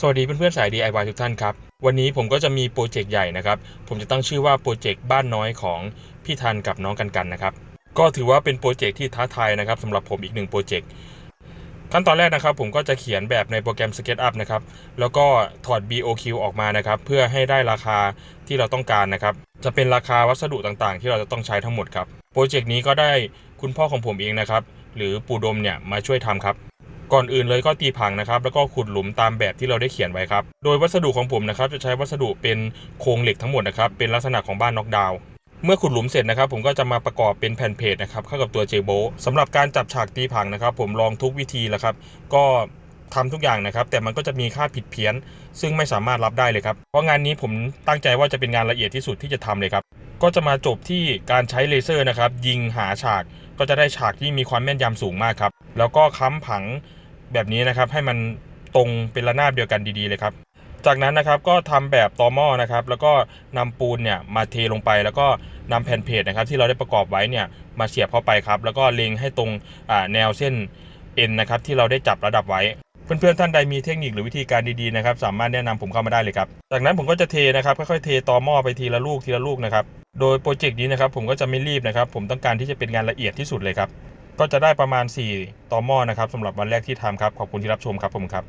สวัสดีเพื่อนๆสาย DIY ทุกท่านครับ วันนี้ผมก็จะมีโปรเจกต์ใหญ่นะครับ ผมจะตั้งชื่อว่าโปรเจกต์บ้านน้อยของพี่ทันกับน้องกันกันนะครับ ก็ถือว่าเป็นโปรเจกต์ที่ท้าทายนะครับสำหรับผมอีกหนึ่งโปรเจกต์ขั้นตอนแรกนะครับ ผมก็จะเขียนแบบในโปรแกรม SketchUp นะครับ แล้วก็ถอด BOQ ออกมานะครับ เพื่อให้ได้ราคาที่เราต้องการนะครับ จะเป็นราคาวัสดุต่างๆ ที่เราจะต้องใช้ทั้งหมดครับ โปรเจกต์นี้ก็ได้คุณพ่อของผมเองนะครับ หรือปู่ดมเนี่ยมาช่วยทำครับ ก่อนอื่นเลยก็ตีผังนะครับ แล้วก็ขุดหลุมตามแบบที่เราได้เขียนไว้ครับ โดยวัสดุของผมนะครับ จะใช้วัสดุเป็นโครงเหล็กทั้งหมดนะครับ เป็นลักษณะของบ้านน็อกดาวเมื่อขุดหลุมเสร็จนะครับ ผมก็จะมาประกอบเป็นแผ่นเพจนะครับเข้ากับตัวเจโบสำหรับการจับฉากตีผังนะครับ ผมลองทุกวิธีแล้วครับ ก็ทำทุกอย่างนะครับ แต่มันก็จะมีค่าผิดเพี้ยน ซึ่งไม่สามารถรับได้เลยครับ เพราะงานนี้ผมตั้งใจว่าจะเป็นงานละเอียดที่สุดที่จะทำเลยครับ ก็จะมาจบที่การใช้เลเซอร์นะครับ ยิงหาฉาก ก็จะได้ฉากที่มีความแม่นยำสูงมากครับ แล้วก็ค้ำผัง แบบนี้นะครับให้มันตรงเป็นระนาบเดียวกันดีๆเลยครับ จากนั้นนะครับก็ทำแบบตอหม้อนะครับ แล้วก็นำปูนเนี่ยมาเทลงไป แล้วก็นำแผ่นเพจนะครับ ที่เราได้ประกอบไว้เนี่ยมาเสียบเข้าไปครับ แล้วก็เล็งให้ตรงแนวเส้นเอ็นนะครับที่เราได้จับระดับไว้เพื่อนๆท่านใดมีเทคนิคหรือวิธีการดีๆนะครับสามารถแนะนำผมเข้ามาได้เลยครับจากนั้นผมก็จะเทนะครับค่อยๆเทตอหม้อไปทีละลูกทีละลูกนะครับโดยโปรเจกต์นี้นะครับผมก็จะไม่รีบนะครับ ผมต้องการที่จะเป็นงานละเอียดที่สุดเลยครับ ก็จะได้ประมาณ 4 ต่อหม้อนะครับสำหรับวันแรกที่ทำครับ ขอบคุณที่รับชมครับผมครับ